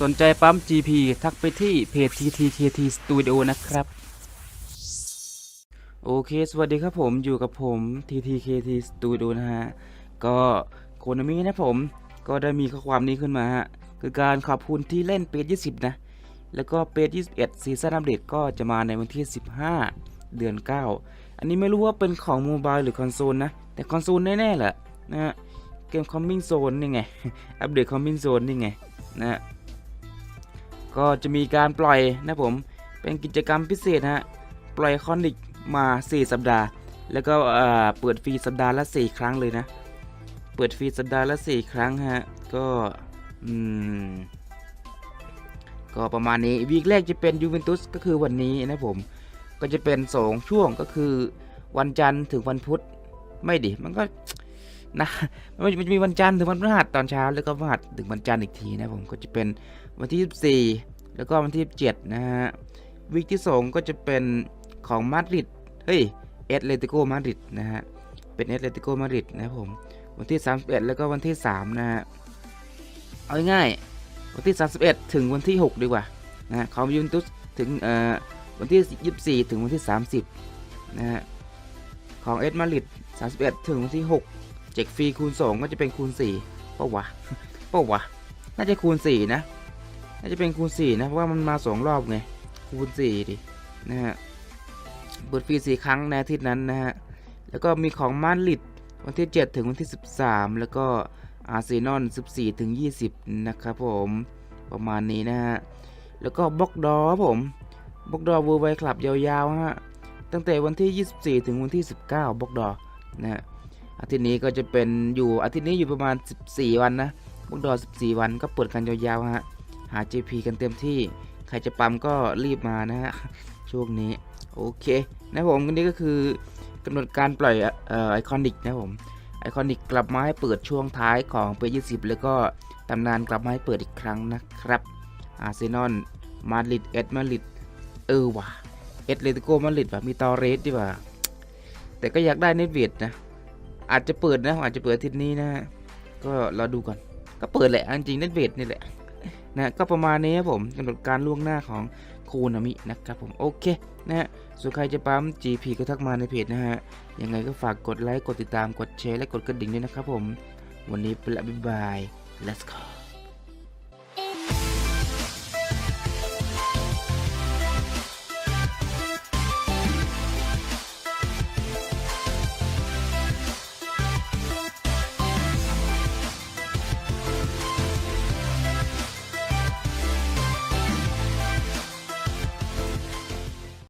สนใจปั๊ม GP ทักไปที่เพจ TTKT Studio นะครับ โอเค สวัสดีครับผมอยู่กับผม TTKT Studio นะฮะ ก็โคนมินะผม ก็ได้มีข้อความนี้ขึ้นมาฮะ คือการขอบคุณที่เล่นเปจ20 นะ แล้วก็เปจ21 ซีซั่นอัปเดตก็จะมาในวันที่ 15 เดือน 9 อันนี้ไม่รู้ว่าเป็นของโมบายหรือคอนโซลนะ แต่คอนโซลแน่ๆแหละนะฮะเกม Coming Zone นี่ไง อัปเดต Coming Zone นี่ไงนะฮะ ก็จะมีการปล่อยนะผม เป็นกิจกรรมพิเศษฮะ ปล่อยคอนิกมา 4 สัปดาห์ แล้วก็เปิดฟรีสัปดาห์ละ 4 ครั้งเลยนะ เปิดฟรีสัปดาห์ละ 4 ครั้งฮะ ก็อืมก็ประมาณนี้วีคแรกจะเป็นยูเวนตุสก็คือวันนี้นะผม ก็จะเป็น 2 ช่วงก็คือวันจันทร์ถึงวันพุธ ไม่ดิ มันก็ นะมันจะมีวันจันทร์ถึงวันพฤหัสตอนเช้าแล้วก็พฤหัสถึงวันจันทร์อีกทีนะผมก็จะเป็นวันที่ 24 แล้วก็วันที่27นะฮะวีคที่2ก็จะเป็นของมาดริดเฮ้ยเอตเลติโกมาดริดนะฮะเป็นเอตเลติโกมาดริดนะผมวันที่ 31 แล้วก็วันที่ 3 นะฮะเอาง่ายวันที่ 31 ถึงวันที่ 6 ดีกว่านะฮะของยูเวนตุสถึงเอ่อวันที่ 24 ถึงวันที่ 30นะฮะของเอตมาดริด31 ถึงวันที่ 6 เจ็กฟรีคูณ 2 ก็จะเป็นคูณ4ป่าวะป่าวะน่าจะคูณ 4 นะ น่าจะเป็นคูณ 4 นะ เพราะว่ามันมา 2 รอบไง คูณ 4 ดิ นะฮะเปิดฟรีสี่ครั้งในอาทิตย์นั้นนะฮะ แล้วก็มีของมาดริดวันที่ 7 ถึงวันที่ 13 แล้วก็อาร์เซนอล14 ถึง 20 นะครับผม ประมาณนี้นะฮะ แล้วก็บล็อกดอผมบล็อกดอเวอร์ไวคลับยาวๆฮะตั้งแต่วันที่ 24 ถึงวันที่ 19บล็อกดอนะฮะ อาทิตย์นี้ก็จะเป็นอยู่อาทิตย์นี้อยู่ประมาณ 14 วันนะบล็อกดอ14 วันก็เปิดกันยาวๆฮะหา JP กันเต็มที่ใครจะปั๊มก็รีบมานะฮะช่วงนี้โอเคนะผมนี้ก็คือกำหนดการปล่อยออไอคอนิกนะผมไอคอนิกกลับมาให้เปิดช่วงท้ายของปี 20 แล้วก็ตำนานกลับมาให้เปิดอีกครั้งนะครับอาร์เซนอลมาดริดเอตมาดริดเออว่ะเอตเลติโกมาดริดว่ะมีตอเรสดีว่ะแต่ก็อยากได้เนตเวดนะ อาจจะเปิดนะอาจจะเปิดทิศนี้นะฮะก็รอดูก่อนก็เปิดแหละจริงเน็ตเวทนี่แหละนะก็ประมาณนี้ครับผมกำหนดการล่วงหน้าของโคนามินะครับผมโอเคนะฮะส่วนใครจะปั๊ม GP ก็ทักมาในเพจนะฮะยังไงก็ฝากกดไลค์กดติดตามกดแชร์และกดกระดิ่งด้วยนะครับผม วันนี้ไปละบ๊ายบาย let's go